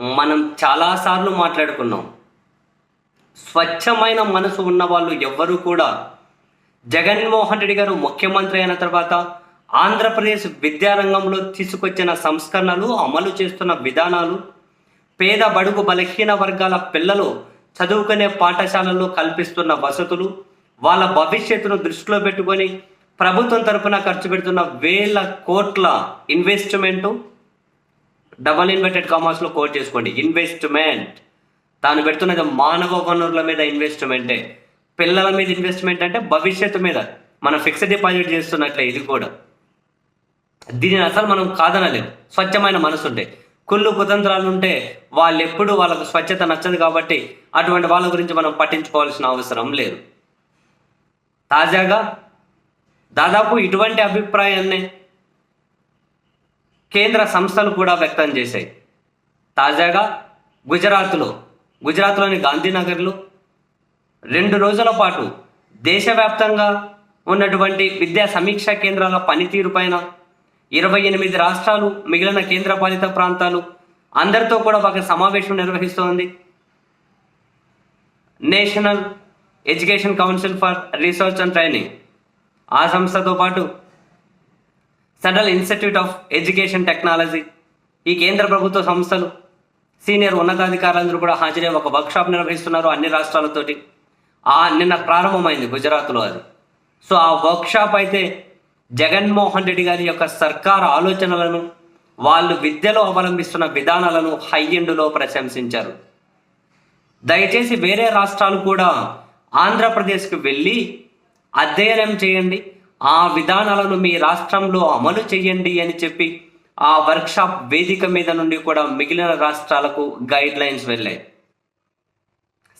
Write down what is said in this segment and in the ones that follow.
మనం చాలాసార్లు మాట్లాడుకున్నాం. స్వచ్ఛమైన మనసు ఉన్న వాళ్ళు ఎవ్వరూ కూడా జగన్మోహన్ రెడ్డి గారు ముఖ్యమంత్రి అయిన తర్వాత ఆంధ్రప్రదేశ్ విద్యారంగంలో తీసుకొచ్చిన సంస్కరణలు అమలు చేస్తున్న విధానాలు పేద బడుగు బలహీన వర్గాల పిల్లలు చదువుకునే పాఠశాలల్లో కల్పిస్తున్న వసతులు వాళ్ళ భవిష్యత్తును దృష్టిలో పెట్టుకొని ప్రభుత్వం తరపున ఖర్చు పెడుతున్న వేల కోట్ల ఇన్వెస్ట్మెంటు డబల్ ఇన్వర్టెడ్ కామర్స్లో కోట్ చేసుకోండి. ఇన్వెస్ట్మెంట్ తాను పెడుతున్నది మానవ వనరుల మీద ఇన్వెస్ట్మెంటే పిల్లల మీద ఇన్వెస్ట్మెంట్ అంటే భవిష్యత్తు మీద. మనం ఫిక్స్డ్ డిపాజిట్ చేస్తున్నట్లే ఇది కూడా. దీనిని అసలు మనం కాదనలేం. స్వచ్ఛమైన మనసు ఉంటే. కుళ్ళు కుతంత్రాలు ఉంటే వాళ్ళు ఎప్పుడు వాళ్ళకు స్వచ్ఛత నచ్చదు కాబట్టి అటువంటి వాళ్ళ గురించి మనం పట్టించుకోవాల్సిన అవసరం లేదు. తాజాగా దాదాపు ఇటువంటి అభిప్రాయాన్నే కేంద్ర సంస్థలు కూడా వ్యక్తం చేశాయి. తాజాగా గుజరాత్లో గుజరాత్లోని గాంధీనగర్లో రెండు రోజుల పాటు దేశవ్యాప్తంగా ఉన్నటువంటి విద్యా సమీక్షా కేంద్రాల పనితీరు పైన ఇరవై ఎనిమిది రాష్ట్రాలు మిగిలిన కేంద్రపాలిత ప్రాంతాలు అందరితో కూడా ఒక సమావేశం నిర్వహిస్తోంది. National education council for research and training ఆ సంస్థతో పాటు central institute of education technology ఈ కేంద్ర ప్రభుత్వ సంస్థలు సీనియర్ ఉన్నతాధికారులందరూ కూడా హాజరై ఒక వర్క్షాప్ నిర్వహిస్తున్నారు అన్ని రాష్ట్రాలతోటి. ఆ నిన్న ప్రారంభమైంది గుజరాత్లో అది. సో ఆ వర్క్షాప్ అయితే జగన్మోహన్ రెడ్డి గారి యొక్క సర్కార్ ఆలోచనలను వాళ్ళు విద్యలో అవలంబిస్తున్న విధానాలను హై ఎండ్లో ప్రశంసించారు. దయచేసి వేరే రాష్ట్రాలు కూడా ఆంధ్రప్రదేశ్కి వెళ్ళి అధ్యయనం చేయండి. ఆ విధానాలను మీ రాష్ట్రంలో అమలు చేయండి అని చెప్పి ఆ వర్క్షాప్ వేదిక మీద నుండి కూడా మిగిలిన రాష్ట్రాలకు గైడ్ లైన్స్ వెళ్ళాయి.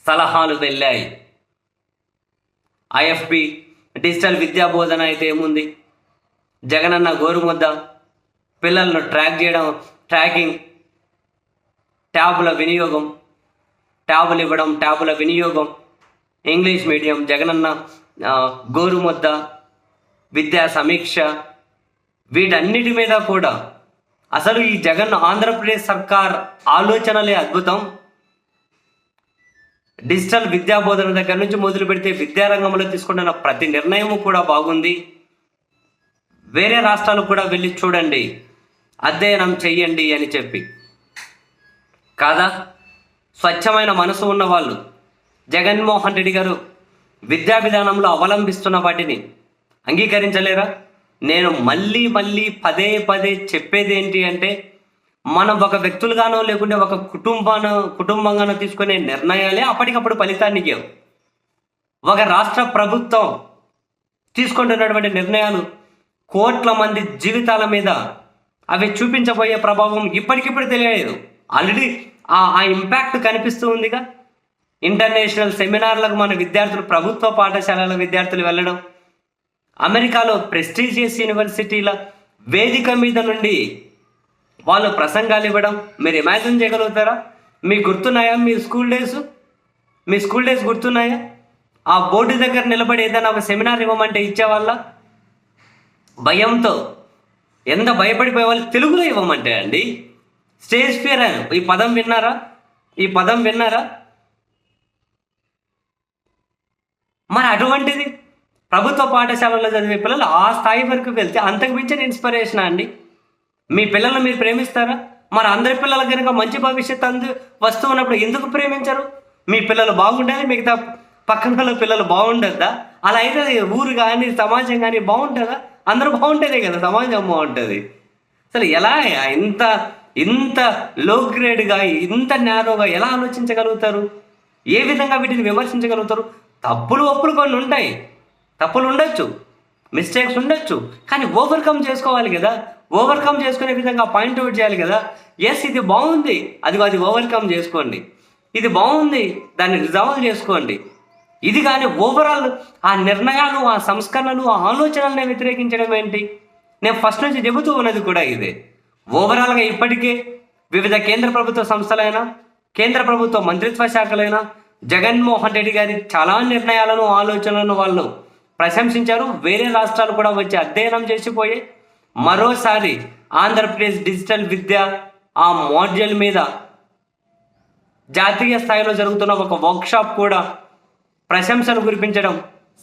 సలహాలు వెళ్ళాయి. ఐఎఫ్బి డిజిటల్ విద్యా బోధన అయితే ఏముంది? జగనన్న గోరుముద్ద పిల్లలను ట్రాక్ చేయడం ట్రాకింగ్ ట్యాబుల వినియోగం ట్యాబులు ఇవ్వడం ట్యాబుల వినియోగం ఇంగ్లీష్ మీడియం జగనన్న గోరుముద్ద విద్యా సమీక్ష వీటన్నిటి మీద కూడా అసలు ఈ జగన్ ఆంధ్రప్రదేశ్ సర్కార్ ఆలోచనలే అద్భుతం. డిజిటల్ విద్యా బోధన దగ్గర నుంచి మొదలు పెడితే విద్యారంగంలో తీసుకుంటున్న ప్రతి నిర్ణయము కూడా బాగుంది. వేరే రాష్ట్రాలకు కూడా వెళ్ళి చూడండి అధ్యయనం చెయ్యండి అని చెప్పి. కాదా? స్వచ్ఛమైన మనసు ఉన్న వాళ్ళు జగన్మోహన్ రెడ్డి గారు విద్యా విధానంలో అవలంబిస్తున్న వాటిని అంగీకరించలేరా? నేను మళ్ళీ మళ్ళీ పదే పదే చెప్పేది ఏంటి అంటే మనం ఒక వ్యక్తులుగానో లేకుంటే ఒక కుటుంబానో కుటుంబంగానో తీసుకునే నిర్ణయాలే అప్పటికప్పుడు ఫలితాన్ని ఇవ్వవు ఒక రాష్ట్ర ప్రభుత్వం తీసుకుంటున్నటువంటి నిర్ణయాలు కోట్ల మంది జీవితాల మీద అవి చూపించబోయే ప్రభావం ఇప్పటికిప్పుడు తెలియలేదు. ఆల్రెడీ ఆ ఆ ఇంపాక్ట్ కనిపిస్తూ ఉందిగా. ఇంటర్నేషనల్ సెమినార్లకు మన విద్యార్థులు ప్రభుత్వ పాఠశాలల విద్యార్థులు వెళ్ళడం అమెరికాలో ప్రెస్టీజియస్ యూనివర్సిటీల వేదిక మీద నుండి వాళ్ళు ప్రసంగాలు ఇవ్వడం మీరు ఇమాజిన్ చేయగలుగుతారా? మీకు గుర్తున్నాయా మీ స్కూల్ డేస్ మీ స్కూల్ డేస్ గుర్తున్నాయా? ఆ బోర్డు దగ్గర నిలబడి ఏదైనా ఒక సెమినార్ ఇవ్వమంటే ఇచ్చేవాళ్ళ? భయంతో. ఎంత భయపడిపోయే వాళ్ళు తెలుగులో ఇవ్వమంటే అండి? స్టేజ్ ఫియర్ ఈ పదం విన్నారా? ఈ పదం విన్నారా? మరి అటువంటిది ప్రభుత్వ పాఠశాలలో చదివే పిల్లలు ఆ స్థాయి వరకు వెళ్తే అంతకు మించిన ఇన్స్పిరేషన్ అండి? మీ పిల్లల్ని మీరు ప్రేమిస్తారా? మరి అందరి పిల్లల కనుక మంచి భవిష్యత్తు అందు వస్తూ ఉన్నప్పుడు ఎందుకు ప్రేమించరు? మీ పిల్లలు బాగుండాలి మిగతా పక్కన వాళ్ళ పిల్లలు బాగుండద్దా? అలా అయితే ఊరు కానీ సమాజం కానీ బాగుంటుందా? అందరూ బాగుంటేనే కదా సమాజం బాగుంటుంది. అసలు ఎలా ఇంత ఇంత లో గ్రేడ్గా ఇంత నేరోగా ఎలా ఆలోచించగలుగుతారు? ఏ విధంగా వీటిని విమర్శించగలుగుతారు? తప్పులు ఒప్పులు కొన్ని ఉంటాయి. తప్పులు ఉండొచ్చు మిస్టేక్స్ ఉండొచ్చు కానీ ఓవర్కమ్ చేసుకోవాలి కదా. ఓవర్కమ్ చేసుకునే విధంగా పాయింట్ అవుట్ చేయాలి కదా. ఎస్ ఇది బాగుంది. అది అది ఓవర్కమ్ చేసుకోండి. ఇది బాగుంది. దాన్ని రిజాల్వ్ చేసుకోండి. ఇది కానీ ఓవరాల్ ఆ నిర్ణయాలు ఆ సంస్కరణలు ఆ ఆలోచనల్ని వ్యతిరేకించడం ఏంటి? నేను ఫస్ట్ నుంచి చెబుతూ ఉన్నది కూడా ఇదే. ఓవరాల్గా ఇప్పటికే వివిధ కేంద్ర ప్రభుత్వ సంస్థలైనా కేంద్ర ప్రభుత్వ మంత్రిత్వ శాఖలైనా జగన్మోహన్ రెడ్డి గారి చాలా నిర్ణయాలను ఆలోచనలను వాళ్ళు ప్రశంసించారు. వేరే రాష్ట్రాలు కూడా వచ్చి అధ్యయనం చేసిపోయి మరోసారి ఆంధ్రప్రదేశ్ డిజిటల్ విద్య ఆ మాడ్యూల్ మీద జాతీయ స్థాయిలో జరుగుతున్న ఒక వర్క్షాప్ కూడా ప్రశంసలు కురిపించడం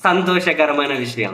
సంతోషకరమైన విషయం.